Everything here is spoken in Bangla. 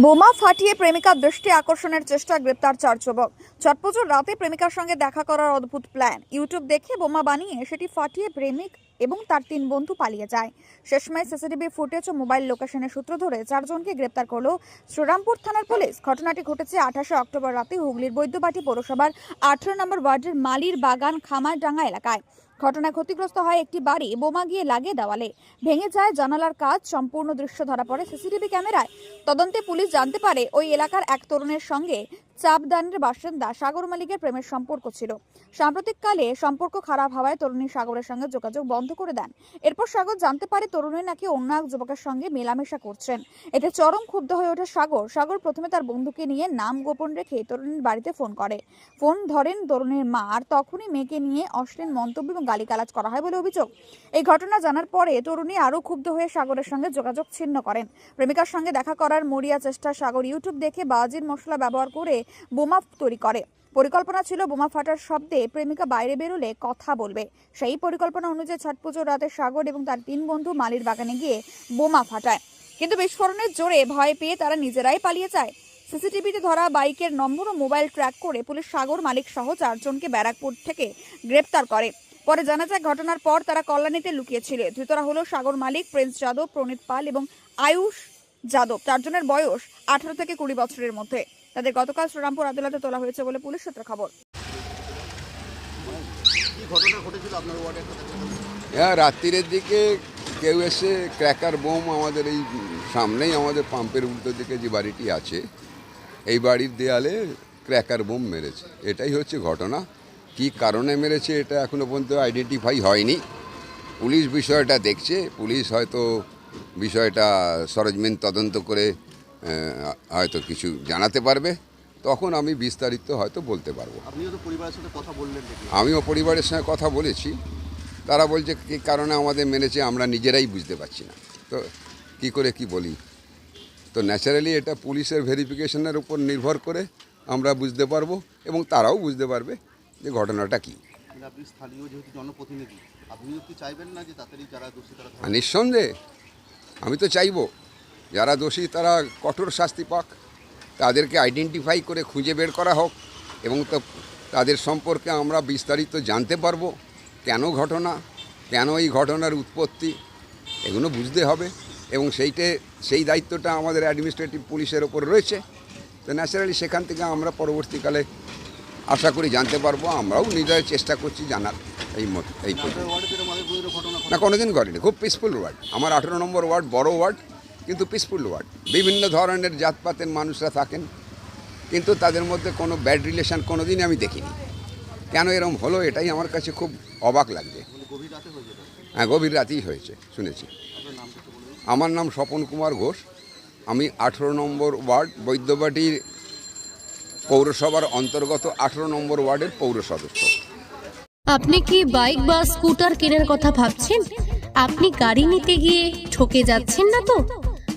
বোমা ফাটিয়ে প্রেমিকার দৃষ্টি আকর্ষণের চেষ্টা গ্রেপ্তার চার যুবক। চটপুজোর রাতে প্রেমিকার সঙ্গে দেখা করার অদ্ভুত প্ল্যান। ইউটিউব দেখে বোমা বানিয়ে সেটি ফাটিয়ে প্রেমিক এবং তার তিন বন্ধু পালিয়ে যায়। শেষমেশ সিসিটিভি ফুটেজ ও মোবাইল লোকেশনের সূত্র ধরে চারজনকে গ্রেপ্তার করল শ্রীরামপুর থানার পুলিশ। ঘটনাটি ঘটেছে আঠাশে অক্টোবর রাতে হুগলির বৈদ্যবাটি পৌরসভার আঠারো নম্বর ওয়ার্ডের মালির বাগান খামারডাঙ্গা এলাকায়। ঘটনায় ক্ষতিগ্রস্ত হয় একটি বাড়ি, বোমা গিয়ে লাগে দেওয়ালে। ভেঙে যায় জানালার কাজ, সম্পূর্ণ দৃশ্য ধরা পড়ে সিসিটিভি ক্যামেরায়। তদন্তে পুলিশ জানতে পারে, ওই এলাকার এক তরুণের সঙ্গে চাপদানের বাসিন্দা সাগর মালিকের প্রেমের সম্পর্ক ছিল। সাম্প্রতিককালে সম্পর্ক খারাপ হওয়ায় তরুণী সাগরের সঙ্গে যোগাযোগ বন্ধ করে দেন। এরপর সাগর জানতে পারে তরুণী নাকি অন্য এক যুবকের সঙ্গে মেলামেশা করছেন। এতে চরম ক্ষুব্ধ হয়ে ওঠে সাগর। সাগর প্রথমে তার বন্ধুকে নিয়ে নাম গোপন রেখে তরুণীর বাড়িতে ফোন করে। ফোন ধরেন তরুণীর মা আর তখনই মেয়েকে নিয়ে অশ্লীল মন্তব্য এবং গালিগালাজ করা হয় বলে অভিযোগ। এই ঘটনা জানার পরে তরুণী আরও ক্ষুব্ধ হয়ে সাগরের সঙ্গে যোগাযোগ ছিন্ন করেন। প্রেমিকার সঙ্গে দেখা করার মরিয়া চেষ্টা সাগর ইউটিউব দেখে বাজির মশলা ব্যবহার করে বোমা তৈরি করে। পরিকল্পনা ছিল বোমা ফাটার শব্দে প্রেমিকা বাইরে বেরোলে কথা বলবে। সেই পরিকল্পনা অনুযায়ী ছট পুজোর রাতে সাগর এবং তার তিন বন্ধু মালির বাগানে গিয়ে বোমা ফাটায়। কিন্তু বিস্ফোরণের জোরে ভয় পেয়ে তারা নিজেরাই পালিয়ে যায়। সিসিটিভিতে ধরা বাইকের নম্বর ও মোবাইল ট্র্যাক করে পুলিশ সাগর মালিক সহ চারজনকে ব্যারাকপুর থেকে গ্রেপ্তার করে। পরে জানা যায় ঘটনার পর তারা কল্যাণীতে লুকিয়েছিল। ধৃতরা হলো সাগর মালিক, প্রিন্স যাদব, প্রণীত পাল এবং আয়ুষ যাদব। চারজনের বয়স আঠারো থেকে কুড়ি বছরের মধ্যে। তাদের গতকাল শ্রীরামপুর আদালতে তোলা হয়েছে বলে পুলিশ সূত্রে খবর। কি ঘটনা ঘটেছিল আপনার ওয়ার্ডে একটা দেখলাম? হ্যাঁ রাত্রিরের দিকে কেউ এসে ক্র্যাকার বোম আমাদের এই সামনেই আমাদের পাম্পের উল্টো দিকে যে বাড়িটি আছে এই বাড়ির দেয়ালে ক্র্যাকার বোম মেরেছে। এটাই হচ্ছে ঘটনা। কি কারণে মেরেছে এটা এখনও পর্যন্ত আইডেন্টিফাই হয়নি। পুলিশ বিষয়টা দেখছে। পুলিশ হয়তো বিষয়টা সরজমিন তদন্ত করে হয়তো কিছু জানাতে পারবে তখন আমি বিস্তারিত হয়তো বলতে পারব। আপনিও তো পরিবারের সাথে কথা বললেন আমিও পরিবারের সঙ্গে কথা বলেছি। তারা বলছে কী কারণে আমাদের মেনেছে আমরা নিজেরাই বুঝতে পারছি না? তো কি করে কি বলি? তো ন্যাচারালি এটা পুলিশের ভেরিফিকেশনের উপর নির্ভর করে আমরা বুঝতে পারব এবং তারাও বুঝতে পারবে যে ঘটনাটা কী। আপনি স্থানীয় যেহেতু জনপ্রতিনিধি আপনিও কি চাইবেন না যে তাড়াতাড়ি যারা দোষী তারা আর ধরা- নিঃসন্দেহে আমি তো চাইব যারা দোষী, তারা কঠোর শাস্তি পাক। তাদেরকে আইডেন্টিফাই করে খুঁজে বের করা হোক এবং তো, তাদের সম্পর্কে আমরা বিস্তারিত জানতে পারব, কেন ঘটনা, কেন এই ঘটনার উৎপত্তি, এগুলো বুঝতে হবে এবং সেইটে, সেই দায়িত্বটা আমাদের অ্যাডমিনিস্ট্রেটিভ পুলিশের ওপর রয়েছে। তো ন্যাচারালি সেখান থেকে আমরা পরবর্তীকালে আশা করি জানতে পারব, আমরাও নিজেরা চেষ্টা করছি জানার এই এই না, কোনোদিন করেনি খুব পিসফুল ওয়ার্ড আমার আঠেরো নম্বর ওয়ার্ড বড় ওয়ার্ড কিন্তু পিসফুল ওয়ার্ড বিভিন্ন ধরনের জাতপাতের মানুষরা থাকেন, কিন্তু তাদের মধ্যে কোনো ব্যাড রিলেশন কোনো দিনই আমি দেখিনি। কেন এরম হলো এটাই আমার কাছে খুব অবাক লাগছে। হয়ে, গভীর রাতেই হয়েছে, শুনেছি। আমার নাম স্বপন কুমার ঘোষ। আমি আঠেরো নম্বর ওয়ার্ড বৈদ্যবাটির পৌরসভার অন্তর্গত আঠেরো নম্বর ওয়ার্ডের পৌর সদস্য আপনি কি বাইক বা স্কুটার কেনার কথা ভাবছেন? আপনি গাড়ি নিতে গিয়ে ঠকে যাচ্ছেন না তো?